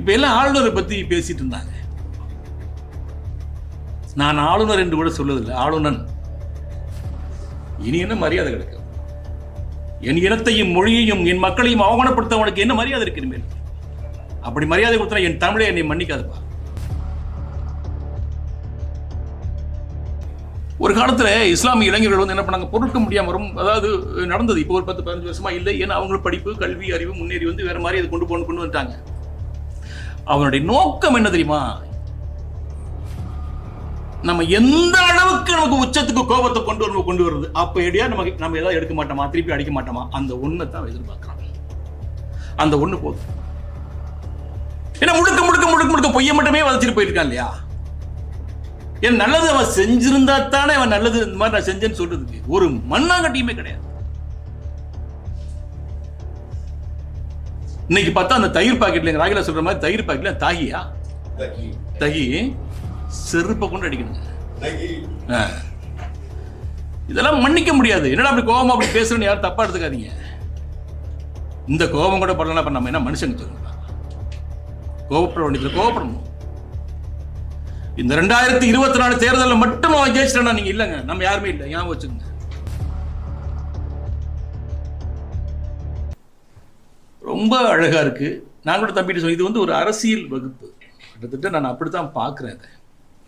இப்ப எல்லாம் ஆளுநரை பத்தி பேசிட்டு இருந்தாங்க. நான் ஆளுநர் என்று கூட சொல்வதில்லை ஆளுநன். இனி என்ன மரியாதை கிடைக்கும் என் இனத்தையும் மொழியையும் என் மக்களையும் அவமானப்படுத்த உனக்கு என்ன மரியாதை இருக்கு இனிமேல் அப்படி மரியாதை கொடுத்தா என் தமிழை என்னை மன்னிக்காதுப்பா. ஒரு காலத்துல இஸ்லாமிய இளைஞர்கள் வந்து என்ன பண்ணாங்க? பொருட்க முடியாமல் வரும் அதாவது நடந்தது. இப்போ ஒரு பத்து பதினஞ்சு வருஷமா இல்லை. ஏன்னா அவங்களும் படிப்பு கல்வி அறிவு முன்னேறி வந்து வேற மாதிரி அதை கொண்டு போகணும் கொண்டு வந்துட்டாங்க. அவனுடைய நோக்கம் என்ன தெரியுமா? நம்ம எந்த அளவுக்கு நமக்கு உச்சத்துக்கு கோபத்தை கொண்டு வரணும் கொண்டு வருது அப்ப எடியா நமக்கு நம்ம ஏதாவது எடுக்க மாட்டோமா? திருப்பி அடிக்க மாட்டோமா? அந்த ஒண்ணை தான் எதிர்பார்க்கிறான். அந்த ஒண்ணு போதும். ஏன்னா முழுக்க முழுக்க முழுக்க முழுக்க பொய்ய மட்டுமே வதச்சிட்டு போயிருக்கான் இல்லையா? ஏன் நல்லது அவன் செஞ்சிருந்தா தானே அவன் நல்லது இந்த மாதிரி நான் செஞ்சேன்னு சொல்றதுக்கு ஒரு மண்ணாங்கட்டியுமே கிடையாது. இன்னைக்கு பார்த்தா அந்த தயிர் பாக்கெட்ல எங்க ராகிலா சொல்ற மாதிரி தயிர் பாக்கெட்ல தாகியா? தகி. செருப்பை கொண்டு அடிக்கணுங்க. இதெல்லாம் மன்னிக்க முடியாது. என்னடா அப்படி கோபமா அப்படி பேசுறேன்னு யாரும் தப்பா எடுத்துக்காதீங்க. இந்த கோபம் கூட படலாம் அப்ப நம்ம என்ன மனுஷங்க சொல்லுங்க கோபப்பட வேண்டியதுல கோபப்படணும். இந்த ரெண்டாயிரத்தி இருபத்தி நாலு தேர்தலில் மட்டும் அவன் ஜெயிச்சிட்டா நீங்க இல்லைங்க. நம்ம யாருமே இல்லை. ஞாபகம் வச்சுக்கோங்க. ரொம்ப அழகாக இருக்குது நான் கூட தம்பிட்டு சொன்னேன் இது வந்து ஒரு அரசியல் வகுப்பு. கிட்டத்தட்ட நான் அப்படித்தான் பார்க்குறேன் அதை.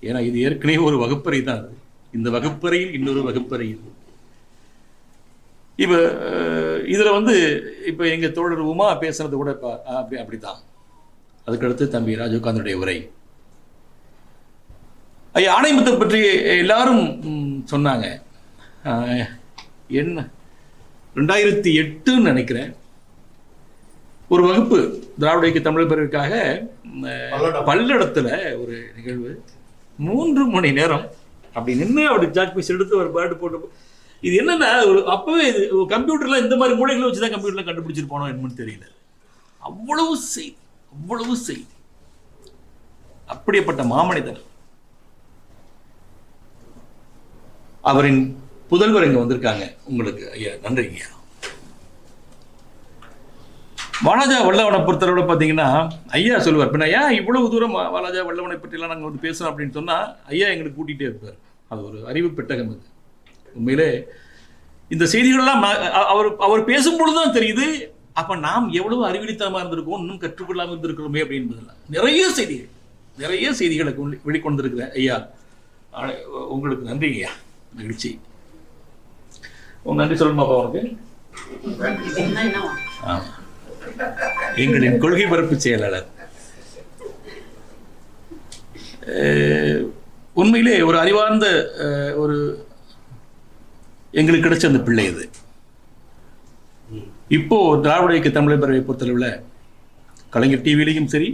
ஏன்னா இது ஏற்கனவே ஒரு வகுப்பறை தான் அது. இந்த வகுப்பறையில் இன்னொரு வகுப்பறையில் இப்போ இதில் வந்து இப்போ எங்கள் தோழர் உமா பேசுனது கூட இப்போ அப்படி அப்படித்தான். அதுக்கடுத்து தம்பி ராஜீவ்காந்தனுடைய உரை. ஐயா ஆணையத்தை பற்றி எல்லாரும் சொன்னாங்க. என்ன? ரெண்டாயிரத்தி எட்டுன்னு நினைக்கிறேன். ஒரு வகுப்பு திராவிட இயக்க தமிழ் பல்லடம். பல்லடத்துல ஒரு நிகழ்வு. மூன்று மணி நேரம் அப்படி நின்று அப்படி ஜாக் பீஸ் எடுத்து ஒரு பேர்டு போட்டு இது என்னன்னா ஒரு அப்பவே இது கம்ப்யூட்டர்ல இந்த மாதிரி மூலைகளை வச்சு தான் கம்ப்யூட்டர்ல கண்டுபிடிச்சிருப்பானோ என்னன்னு தெரியல. அவ்வளவு செய்தி அவ்வளவு செய்தி அப்படிப்பட்ட மாமனிதர். அவரின் புதல்வர் இங்க வந்திருக்காங்க. உங்களுக்கு ஐயா நன்றி ஐயா வாலாஜா வல்லவனை பொறுத்தளவில் பார்த்தீங்கன்னா ஐயா சொல்லுவார். பின்ன ஏன் இவ்வளவு தூரம் வாலாஜா வல்லவனை பற்றிலாம் நாங்கள் வந்து பேசுகிறோம் அப்படின்னு சொன்னால் ஐயா எங்களுக்கு கூட்டிகிட்டே இருப்பார். அது ஒரு அறிவு பெட்டகம் அது. உண்மையிலே இந்த செய்திகளெல்லாம் ம- அ- அவர் அவர் பேசும்பொழுது தான் தெரியுது அப்போ நாம் எவ்வளவு அறிவிலித்தனமாக இருந்திருக்கோம் இன்னும் கற்றுக்கொள்ளாமல் இருந்திருக்கிறோமே அப்படின்றதுல நிறைய செய்திகள் நிறைய செய்திகளை கொண்டு- வெளிக்கொண்டிருக்கிற ஐயா. ஆ- உங்களுக்கு நன்றி ஐயா. மகிழ்ச்சி. உங்க நன்றி சொல்லணுமாப்பா உனக்கு ஆமா எங்களின் கொள்கை பரப்பு செயலாளர். உண்மையிலே ஒரு அறிவார்ந்த ஒரு எங்களுக்கு கிடைச்ச அந்த பிள்ளை இது இப்போ திராவிட இயக்க தமிழர் பறவை பொறுத்தளவில் கலைஞர் டிவிலையும் சரி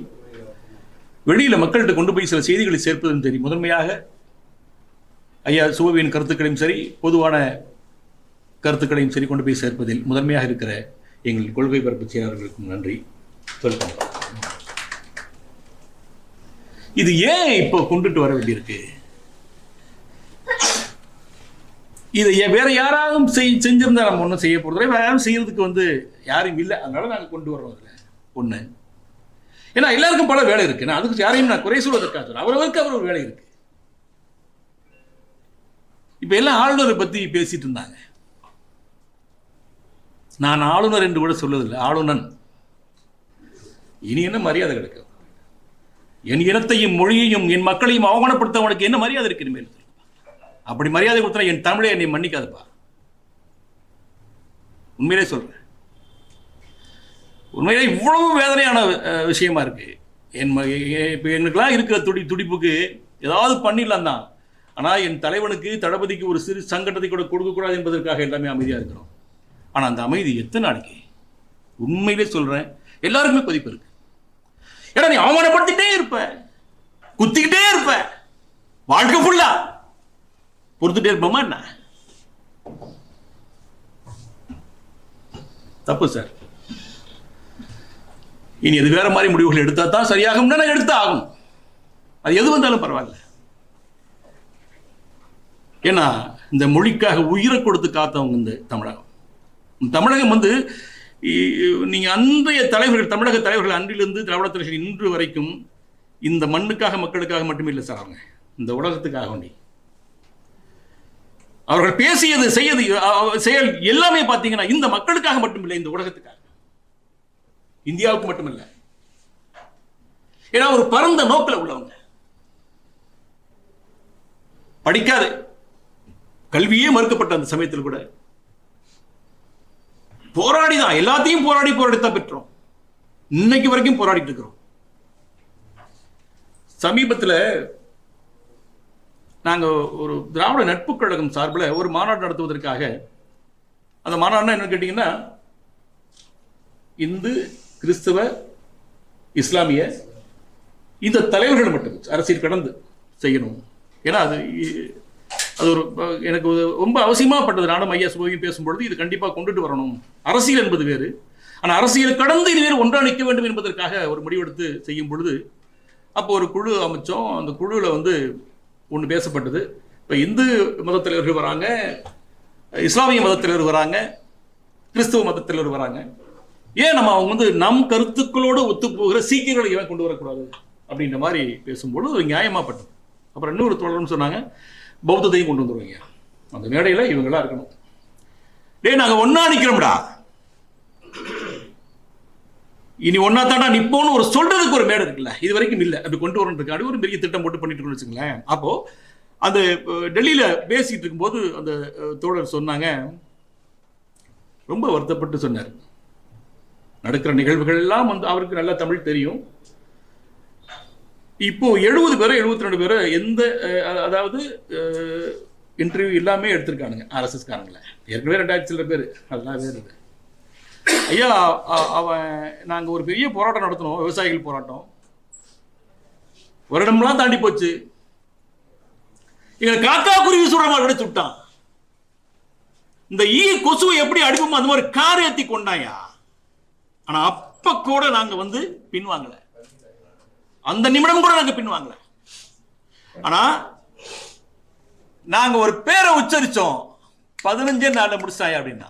வெளியில மக்கள்கிட்ட கொண்டு போய் சில செய்திகளை சேர்ப்பதும் சரி முதன்மையாக ஐயா சுபவியின் கருத்துக்களையும் சரி பொதுவான கருத்துக்களையும் சரி கொண்டு போய் சேர்ப்பதில் முதன்மையாக இருக்கிற எங்கள் கொள்கை பரப்பு செயலாளர்களுக்கும் நன்றி. சொல்லுங்க. இது ஏன் இப்போ கொண்டுட்டு வர வேண்டியிருக்கு? இதை வேற யாராவது செய் செஞ்சிருந்தா நம்ம ஒன்றும் செய்ய போகிறது வேற யாரும் செய்யறதுக்கு வந்து யாரும் இல்லை. அதனால நாங்கள் கொண்டு வர்றோம் அதில். ஒன்று ஏன்னா எல்லாருக்கும் பல வேலை இருக்கு. நான் அதுக்கு யாரையும் நான் குறை சொல்வதற்காக சொல்றேன். அவரவருக்கு அவர் ஒரு வேலை இருக்கு. இப்போ எல்லாம் ஆளுநரை பற்றி பேசிட்டு இருந்தாங்க. நான் ஆளுநர் என்று கூட சொல்லுவதில்லை ஆளுநன். இனி என்ன மரியாதை கிடைக்கும்? என் இனத்தையும் மொழியையும் என் மக்களையும் அவமானப்படுத்தவனுக்கு என்ன மரியாதை இருக்கு இனிமேல்? அப்படி மரியாதை கொடுத்தா என் தமிழை என்னை மன்னிக்காதுப்பா. உண்மையிலே சொல்றேன். உண்மையிலே இவ்வளவு வேதனையான விஷயமா இருக்கு. என் ம- எங்களுக்கெல்லாம் இருக்கிற துடி துடிப்புக்கு ஏதாவது பண்ணிடலாம் தான். ஆனால் என் தலைவனுக்கு தளபதிக்கு ஒரு சிறு சங்கடத்தை கூட கொடுக்கக்கூடாது என்பதற்காக எல்லாமே அமைதியாக இருக்கிறோம். ஆனா அந்த அமைதி எத்தனை நாளைக்கு? உண்மையிலே சொல்றேன் எல்லாருக்குமே கொதிப்பு இருக்கு. ஏன்னா நீ அவமானப்படுத்திட்டே இருப்ப. குத்திக்கிட்டே இருப்ப. வாழ்க்கை ஃபுல்லா பொறுத்துட்டே இருப்போமா என்ன? தப்பு சார் இனி எது வேற மாதிரி முடிவுகள் எடுத்தா தான் சரியாகும்னா நான் எடுத்து ஆகும். அது எது வந்தாலும் பரவாயில்ல. ஏன்னா இந்த மொழிக்காக உயிரை கொடுத்து காத்தவங்க இந்த தமிழகம். தமிழகம் வந்து நீங்க அன்றைய தலைவர்கள் தமிழக தலைவர்கள் அன்றிலிருந்து திராவிட தலைவர்கள் இன்று வரைக்கும் இந்த மண்ணுக்காக மக்களுக்காக மட்டுமே இல்லை சார் அவங்க. இந்த உலகத்துக்காக வேண்டி. அவர்கள் பேசியது செய்யது செயல் எல்லாமே பார்த்தீங்கன்னா இந்த மக்களுக்காக மட்டுமில்லை இந்த உலகத்துக்காக. இந்தியாவுக்கு மட்டுமில்லை. ஏன்னா ஒரு பரந்த நோக்கில் உள்ளவங்க. படிக்காது கல்வியே மறுக்கப்பட்ட அந்த சமயத்தில் கூட போராடி தான் எல்லாத்தையும் போராடி போராடித்தான் பெற்றோம். இன்னைக்கு வரைக்கும் போராடிட்டு இருக்கிறோம். சமீபத்தில் நாங்கள் ஒரு திராவிட நட்பு கழகம் சார்பில் ஒரு மாநாடு நடத்துவதற்காக அந்த மாநாடுனா என்ன கேட்டிங்கன்னா இந்து கிறிஸ்தவ இஸ்லாமிய இந்த தலைவர்கள் மட்டும் அரசியல் கடந்து செய்யணும். ஏன்னா அது அது ஒரு எனக்கு ரொம்ப அவசியமாக பட்டது நானும் ஐயா சுபவியும் பேசும்பொழுது இது கண்டிப்பாக கொண்டுட்டு வரணும். அரசியல் என்பது வேறு. ஆனால் அரசியல் கடந்து இது வேறு ஒன்றாக நிற்க வேண்டும் என்பதற்காக ஒரு முடிவெடுத்து செய்யும் பொழுது அப்போ ஒரு குழு அமைச்சோம். அந்த குழுவில் வந்து ஒன்று பேசப்பட்டது. இப்போ இந்து மதத்தலைவர்கள் வராங்க இஸ்லாமிய மதத்தலைவர் வராங்க கிறிஸ்துவ மதத் வராங்க. ஏன் நம்ம அவங்க வந்து நம் கருத்துக்களோடு ஒத்துப்போகிற சீக்கியர்களை ஏன் கொண்டு வரக்கூடாது? அப்படின்ற மாதிரி பேசும்பொழுது ஒரு நியாயமாகப்பட்டது அப்புறம் இன்னொரு தொடர்னு சொன்னாங்க பௌத்தத்தையும் கொண்டு வந்துடுவீங்க அந்த மேடையில் இவங்களாம் இருக்கணும். டேய் நாங்கள் ஒன்றா நிற்கிறோம்டா இனி ஒன்றா தாண்டா நிற்போம்னு ஒரு சொல்றதுக்கு ஒரு மேடை இருக்குல்ல இது வரைக்கும் இல்லை. அப்படி கொண்டு வரணுன்றதுக்காக ஒரு பெரிய திட்டம் போட்டு பண்ணிட்டு இருக்கோம்னு வச்சுங்களேன் அந்த டெல்லியில் டெல்லியில இருக்கும்போது அந்த தோழர் சொன்னாங்க ரொம்ப வருத்தப்பட்டு சொன்னார். நடக்கிற நிகழ்வுகள் எல்லாம் வந்து அவருக்கு நல்லா தமிழ் தெரியும். இப்போ எழுபது பேரை எழுபத்தி ரெண்டு பேரை எந்த அதாவது இன்டர்வியூ எல்லாமே எடுத்திருக்கானுங்க ஆர்எஸ்எஸ் காரங்கள. ஏற்கனவே ரெண்டாயிரத்தி சில பேர். அதெல்லாம் வேறு ஐயா அவன் நாங்கள் ஒரு பெரிய போராட்டம் நடத்தினோம் விவசாயிகள் போராட்டம். வருடம்லாம் தாண்டி போச்சு. எங்களை காக்கா குருவி சுடுற மாதிரி சுட்டான் இந்த ஈ கொசுவை எப்படி அடிப்போமோ அந்த மாதிரி கார் ஏற்றி கொண்டாயா. ஆனா அப்போ கூட நாங்க வந்து பின்வாங்கலை. அந்த நிமிடம் கூட நாங்க பின்வாங்கல. ஆனா நாங்க ஒரு பேரை உச்சரிச்சோம். பதினஞ்சே நாள்ல முடிச்சாயா அப்படின்னா.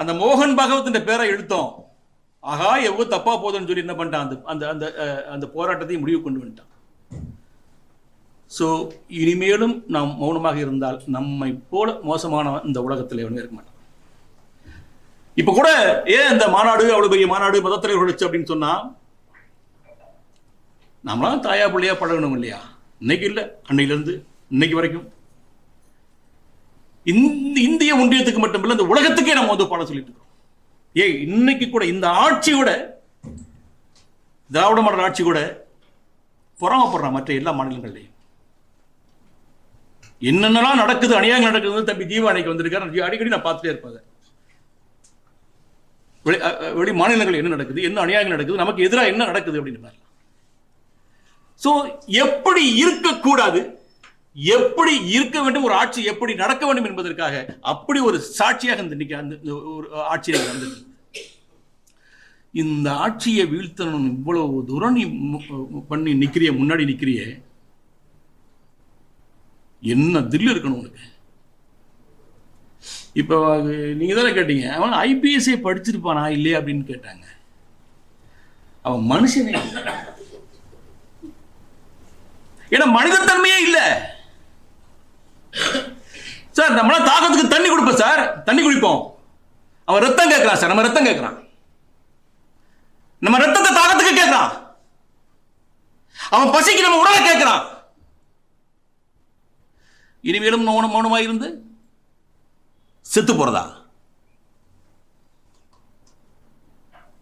அந்த மோகன் பகவத்தின் பேரை எடுத்தோம் ஆகா எவ்வளோ தப்பா போதுன்னு சொல்லி என்ன பண்ணிட்டான்? அந்த அந்த அந்த அந்த போராட்டத்தையும் முடிவு கொண்டு வந்துட்டான். ஸோ இனிமேலும் நாம் மௌனமாக இருந்தால் நம்மை போல மோசமான இந்த உலகத்தில் எவனும் இருக்க மாட்டான். இப்போ கூட ஏன் இந்த மாநாடு அவ்வளவு பெரிய மாநாடு மதத்தலைவர் அப்படின்னு சொன்னா நம்மளாம் தாயா பிள்ளையா பழகணும் இல்லையா? இன்னைக்கு இல்லை அன்னையிலேருந்து இன்னைக்கு வரைக்கும். இந்த இந்திய ஒன்றியத்துக்கு மட்டுமில்ல இந்த உலகத்துக்கே நம்ம வந்து பாடம் சொல்லிட்டு இருக்கோம் ஏய் இன்னைக்கு கூட இந்த ஆட்சியோட திராவிட மாடல் ஆட்சி கூட பொறாமப்படுறான் மற்ற எல்லா மாநிலங்கள்லையும். என்னென்னலாம் நடக்குது அநியாயம் நடக்குது தம்பி தீபாவளிக்கு வந்திருக்காரு. அடிக்கடி நான் பார்த்துட்டே இருப்பேன் வெளி வெளி மாநிலங்கள் என்ன நடக்குது என்ன அநியாயம் நடக்குது நமக்கு எதிராக என்ன நடக்குது அப்படின்னு ஸோ எப்படி இருக்கக்கூடாது? எப்படி இருக்க வேண்டும்? ஒரு ஆட்சி எப்படி நடக்க வேண்டும் என்பதற்காக அப்படி ஒரு சாட்சியாக இந்த அந்த ஒரு ஆட்சியாக வந்தது இந்த ஆட்சியை வீழ்த்தணும் இவ்வளவு தூரம் நீ பண்ணி நிக்கிறிய முன்னாடி நிக்கிறியே. என்ன தில்லு இருக்கணும் உனக்கு? இப்போ நீங்க தானே கேட்டீங்க. அவன் ஐபிஎஸ்ஐ படிச்சிருப்பானா இல்லையா அப்படின்னு கேட்டாங்க. அவன் மனுஷனே ஏன்னா மனிதத்தன்மையே இல்லை. சார் நம்மளாம் தாகத்துக்கு தண்ணி கொடுப்போம் சார். தண்ணி குடிப்போம். அவன் ரத்தம் கேட்கிறான் சார். நம்ம ரத்தம் கேட்கிறான். நம்ம ரத்தத்தை தாகத்துக்கு கேட்கிறான். அவன் பசிக்கு நம்ம உணவை கேட்கிறான். இனிமேலும் மௌனம் மௌனமாக இருந்து செத்து போறதா?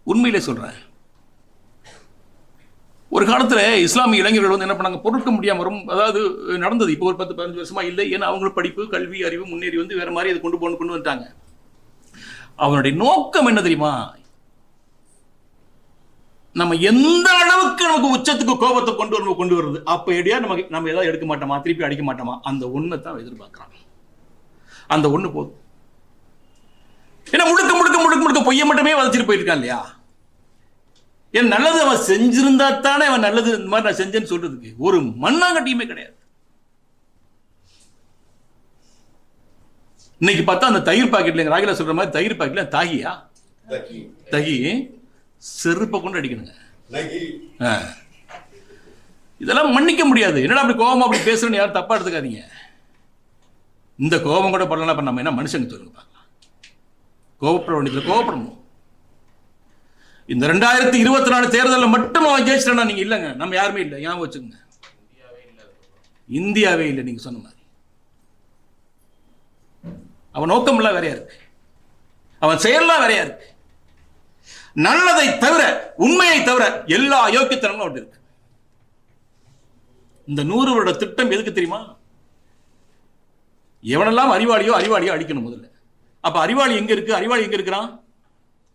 உண்மையிலே சொல்றேன். ஒரு காலத்துல இஸ்லாமிய இளைஞர்கள் வந்து என்ன பண்ணாங்க? பொருட்க முடியாமல் வரும் அதாவது நடந்தது. இப்போ ஒரு பத்து பதினஞ்சு வருஷமா இல்லை. ஏன்னா அவங்களும் படிப்பு கல்வி அறிவு முன்னேறி வந்து வேற மாதிரி அதை கொண்டு போகணும் கொண்டு வந்துட்டாங்க. அவனுடைய நோக்கம் என்ன தெரியுமா? நம்ம எந்த அளவுக்கு நமக்கு உச்சத்துக்கு கோபத்தை கொண்டு வரணும் கொண்டு வருது அப்போ எடியா நமக்கு நம்ம ஏதாவது எடுக்க மாட்டோமா? திருப்பி அடிக்க மாட்டோமா? அந்த ஒண்ணை தான் எதிர்பார்க்குறான். அந்த ஒண்ணு போதும். ஏன்னா முழுக்க முழுக்க முழுக்க முழுக்க பொய்ய மட்டுமே வளர்ச்சிட்டு போயிருக்கான் இல்லையா? ஏன் நல்லது அவன் செஞ்சிருந்தா தானே அவன் நல்லது இந்த மாதிரி நான் செஞ்சேன்னு சொல்றதுக்கு. ஒரு மண்ணாங்கட்டியுமே கிடையாது. இன்னைக்கு பார்த்தா அந்த தயிர் பாக்கெட்ல ராகிலா சொல்ற மாதிரி தயிர் பாக்கெட்ல தாகியா? தகி. செருப்பை கொண்டு அடிக்கணுங்க. இதெல்லாம் மன்னிக்க முடியாது. என்னடா அப்படி கோபமா அப்படி பேசுறேன்னு யாரும் தப்பா எடுத்துக்காதீங்க. இந்த கோபம் கூட படலாம் அப்ப நம்ம என்ன மனுஷங்க சொல்லுங்க பார்க்கலாம் கோபப்பட வேண்டியதுல கோபப்படணும். இந்த ரெண்டாயிரத்தி இருபத்தி நாலு தேர்தலில் மட்டும் அவன் ஜெயிச்சிட்டா நீங்க இல்லைங்க. நம்ம யாருமே இல்லை. ஞாபகம் வச்சுக்கோங்க. இந்தியாவே இல்லை நீங்க சொன்ன மாதிரி. அவன் நோக்கம்லாம் வேறையா இருக்கு. அவன் செயல்லாம் வேறையா இருக்கு. நல்லதை தவிர உண்மையை தவிர எல்லா அயோக்கியத்தனமும் அவன் இருக்கு. இந்த நூறு வருட திட்டம் எதுக்கு தெரியுமா? எவனெல்லாம் அறிவாளியோ அறிவாளியோ அடிக்கணும் முதல்ல. அப்ப அறிவாளி எங்க இருக்கு? அறிவாளி எங்க இருக்கிறான்?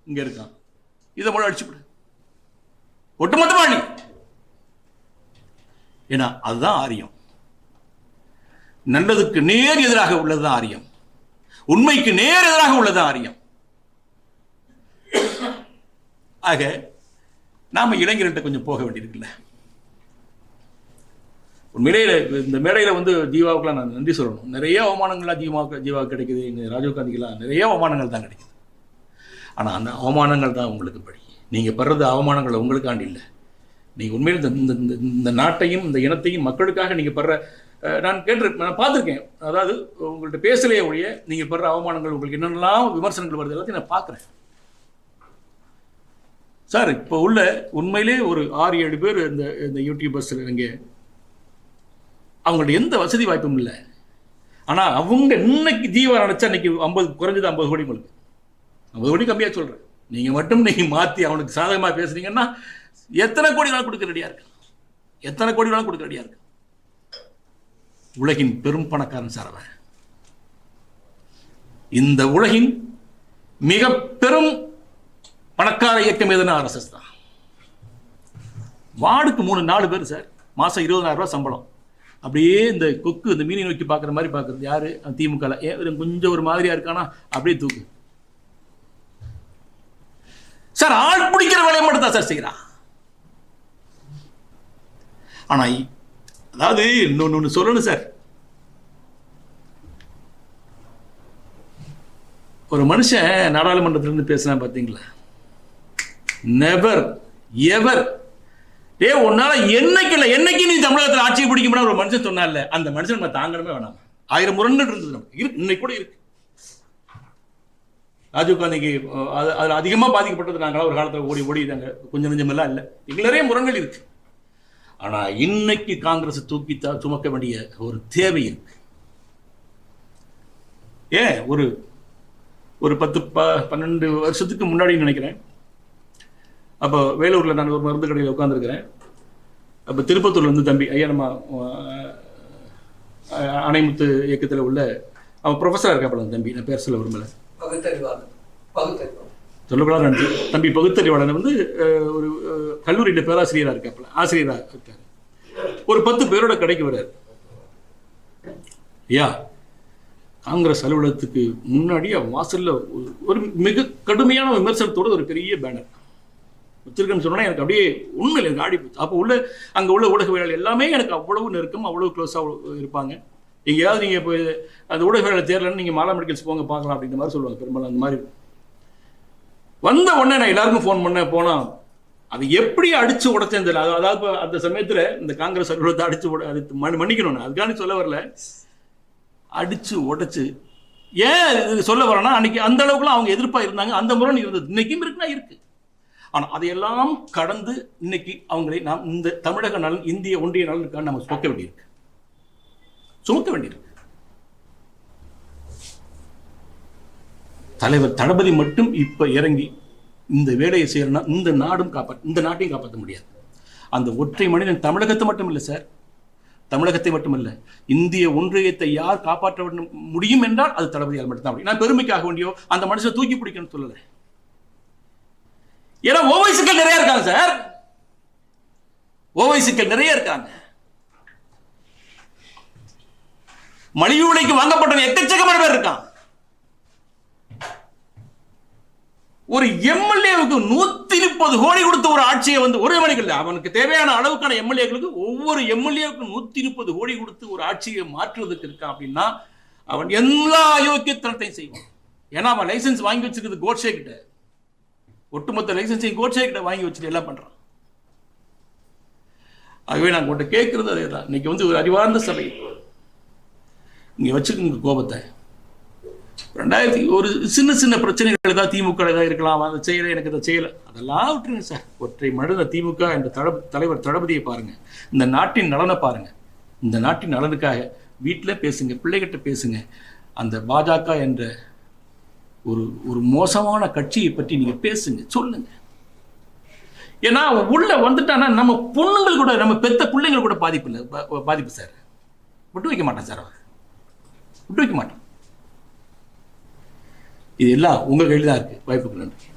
இங்க இருக்கான். இதை முதல்ல அடிச்சுவிடு ஒட்டுமொத்தமா நீ ஏன்னா அதுதான் ஆரியம். நல்லதுக்கு நேர் எதிராக உள்ளதுதான் ஆரியம். உண்மைக்கு நேர் எதிராக உள்ளதுதான் ஆரியம். ஆக நாம இளைஞர்கிட்ட கொஞ்சம் போக வேண்டியிருக்குல்ல. உண்மையிலே இந்த மேடையில வந்து ஜீவாவுக்குலாம் நான் நன்றி சொல்லணும். நிறைய அவமானங்கள்லாம் ஜீவாவுக்கு ஜீவாவுக்கு கிடைக்குது. எங்க ராஜீவ் காந்திக்கெல்லாம் நிறைய அவமானங்கள் தான் கிடைக்குது. ஆனால் அந்த அவமானங்கள் தான் உங்களுக்கு படி. நீங்கள் படுறது அவமானங்கள் உங்களுக்காண்டி இல்லை. நீங்கள் உண்மையில் இந்த இந்த- இந்த இந்த நாட்டையும் இந்த இனத்தையும் மக்களுக்காக நீங்கள் படுற நான் கேட்டிருக்கேன் நான் பார்த்துருக்கேன். அதாவது உங்கள்கிட்ட பேசலையே ஒழிய நீங்கள் படுற அவமானங்கள் உங்களுக்கு என்னென்னலாம் விமர்சனங்கள் வருது எல்லாத்தையும் நான் பார்க்குறேன். சார் இப்போ உள்ள உண்மையிலே ஒரு ஆறு ஏழு பேர் இந்த இந்த யூடியூபர்ஸில் இங்கே அவங்கள்ட்ட எந்த வசதி வாய்ப்பும் இல்லை. ஆனால் அவங்க இன்னைக்கு ஜீவா நினச்சா இன்னைக்கு ஐம்பது குறைஞ்சது ஐம்பது கோடி உங்களுக்கு. ஐம்பது கோடி கம்மியாக சொல்கிறேன் நீங்கள் மட்டும் நீங்கள் மாற்றி அவனுக்கு சாதகமாக பேசுனீங்கன்னா எத்தனை கோடி வேணாலும் கொடுக்க ரெடியாக இருக்கு. எத்தனை கோடி வேணாலும் கொடுக்க ரெடியாக இருக்கு. உலகின் பெரும் பணக்காரன் சார் அவன் இந்த உலகின் மிக பெரும் பணக்கார இயக்கம் எதுனா ஆர்எஸ்எஸ் தான். வார்டுக்கு மூணு நாலு பேர் சார். மாதம் இருபதாயிரம் ரூபா சம்பளம். அப்படியே இந்த கொக்கு இந்த மீனை நோக்கி பார்க்குற மாதிரி பார்க்குறது. யாரு? திமுகவில் ஏன்? கொஞ்சம் ஒரு மாதிரியா இருக்கானா? அப்படியே தூக்கு. சார் ஆள் பிடிக்கிற வேலையை மட்டும் தான் சார் செய்கிறான். ஆனா அதாவது இன்னொன்று ஒன்று சொல்லணும் சார். ஒரு மனுஷன் நாடாளுமன்றத்திலிருந்து பேசினா பார்த்தீங்களா நெவர் எவர் டே உன்னால என்னைக்கு இல்லை என்னைக்கு நீ தமிழகத்தில் ஆட்சியை பிடிக்க முடியாது ஒரு மனுஷன் சொன்னால அந்த மனுஷன் நம்ம தாங்கணுமே வேணாம். ஆயிரம் முரண்கள் இருந்தது நமக்கு. இருக்கு இன்னைக்கு கூட இருக்கு. ராஜீவ் காந்திக்கு அது அதில் அதிகமாக பாதிக்கப்பட்டது நாங்களாம் ஒரு காலத்தில் ஓடி ஓடி நாங்கள் கொஞ்சம் நெஞ்சமெல்லாம் இல்லை. எங்களுக்கு நிறைய முரண்கள் இருக்கு. ஆனால் இன்னைக்கு காங்கிரஸ் தூக்கி த- சுமக்க வேண்டிய ஒரு தேவை இருக்கு. ஏன்? ஒரு ஒரு பத்து ப பன்னெண்டு வருஷத்துக்கு முன்னாடி நினைக்கிறேன். அப்போ வேலூரில் நான் ஒரு மருந்து கடையில் உட்காந்துருக்கிறேன் அப்போ திருப்பத்தூர்ல இருந்து தம்பி ஐயா நம்ம அணைமுத்து இயக்கத்தில் உள்ள அவன் ப்ரொஃபஸராக இருக்காப்பல தம்பி நான் பேர் சொல்ல விரும்பலை. பகுத்தறிவாளர் பகுத்தறிவாளர் சொல்லக்கூடாது தம்பி பகுத்தறிவாளன் வந்து ஒரு கல்லூரியில் பேராசிரியராக இருக்காப்புல. ஆசிரியராக இருக்கார். ஒரு பத்து பேரோட கடைக்கு வர்றார். ஐயா காங்கிரஸ் அலுவலகத்துக்கு முன்னாடி அவன் வாசல்ல ஒரு- ஒரு மிக கடுமையான விமர்சனத்தோட ஒரு பெரிய பேனர். வச்சிருக்கேன்னு சொன்னால் எனக்கு அப்படியே உண்மை எனக்கு ஆடி போச்சு. அப்போ உள்ள அங்கே உள்ள ஊடகவியலாளர் எல்லாமே எனக்கு அவ்வளவு நெருக்கம் அவ்வளவு க்ளோஸாக இருப்பாங்க. எங்கேயாவது நீங்கள் இப்போ அந்த ஊடகவியலாளர் தேரலன்னு நீங்கள் மாலா மெடிக்கல்ஸ் போங்க பார்க்கலாம் அப்படின்ற மாதிரி சொல்லுவாங்க. பெரும்பாலும் அந்த மாதிரி வந்த உடனே நான் எல்லாருக்கும் ஃபோன் பண்ணேன். போனால் அது எப்படி அடிச்சு உடச்சேன்னு தெரியல. அதாவது இப்போ அந்த சமயத்தில் இந்த காங்கிரஸ் அலுவலகத்தை அடிச்சு உட அது மன்னி- மன்னிக்கணும் அதுக்கான அதுக்காண்டி சொல்ல வரல. அடிச்சு உடைச்சு. ஏன் இது சொல்ல வரேன்னா அன்னைக்கு அந்த அளவுக்குலாம் அவங்க எதிர்ப்பாக இருந்தாங்க. அந்த முறை இருந்தது. இன்னைக்கும் இருக்குன்னா இருக்கு. ஆனால் அதையெல்லாம் கடந்து இன்னைக்கு அவங்களை நாம் இந்த தமிழக நலன் இந்திய ஒன்றிய நலனுக்காக நம்ம சுமக்க வேண்டியிருக்கு. சுமக்க வேண்டியிருக்கு. தலைவர் தளபதி மட்டும் இப்போ இறங்கி இந்த வேலையை செய்யணும்னா இந்த நாடும் காப்பாற்ற இந்த நாட்டையும் காப்பாற்ற முடியாது. அந்த ஒற்றை மனிதன் தமிழகத்தை மட்டும் இல்லை சார். தமிழகத்தை மட்டுமல்ல. இந்திய ஒன்றியத்தை யார் காப்பாற்ற வேண்டும் முடியும் என்றால் அது தளபதியால் மட்டும்தான் முடியும். நான் பெருமைக்காக வேண்டியோ அந்த மனுஷனை தூக்கி பிடிக்கணும்னு சொல்லல. ஏன்னா ஓவைசுக்கள் நிறைய இருக்காங்க சார். ஓவைசுக்கள் நிறைய இருக்காங்க. மலிவு விலைக்கு வாங்கப்பட்டவன் எக்கச்சக்கமான பேர் இருக்கான். ஒரு எம்எல்ஏவுக்கு நூத்தி முப்பது கோடி கொடுத்த ஒரு ஆட்சியை வந்து ஒரே மணிக்கு அவனுக்கு தேவையான அளவுக்கான எம்எல்ஏக்களுக்கு ஒவ்வொரு எம்எல்ஏவுக்கும் நூத்தி முப்பது கோடி கொடுத்து ஒரு ஆட்சியை மாற்றுவதற்கு இருக்கான் அப்படின்னா அவன் எல்லா அயோக்கியத்தனத்தையும் செய்வான். ஏன்னா அவன் லைசென்ஸ் வாங்கி வச்சிருக்கிறது கோட்ஸே கிட்ட. ஒட்டுமொத்த லைசன்ஸையும் கோட்ஷே கிட்ட வாங்கி வச்சுட்டு எல்லாம் பண்றான். ஆகவே நான் உங்கள்கிட்ட கேட்கறது அதே தான் இன்னைக்கு வந்து ஒரு அறிவார்ந்த சபை. இங்க வச்சுக்கோங்க கோபத்தை. ரெண்டாயிரத்தி ஒரு சின்ன சின்ன பிரச்சனைகள் தான் திமுக தான் இருக்கலாம். அந்த செயலை எனக்கு இதை செய்யலை அதெல்லாம் விட்டுருங்க சார். ஒற்றை மனித திமுக என்ற தள தலைவர் தளபதியை பாருங்க. இந்த நாட்டின் நலனை பாருங்க. இந்த நாட்டின் நலனுக்காக வீட்டில் பேசுங்க பிள்ளைகிட்ட பேசுங்க. அந்த பாஜக என்ற ஒரு ஒரு மோசமான கட்சியை பற்றி நீங்கள் பேசுங்க சொல்லுங்க. ஏன்னா உள்ள வந்துட்டானா நம்ம பொண்ணுங்கள் கூட நம்ம பெத்த பிள்ளைங்கள் கூட பாதிப்பு இல்லை. பாதிப்பு சார். விட்டு வைக்க மாட்டேன் சார் அவர். விட்டு வைக்க மாட்டேன். இது எல்லாம் உங்கள் கையில் தான் இருக்குது வாய்ப்புக்கு நன்றி.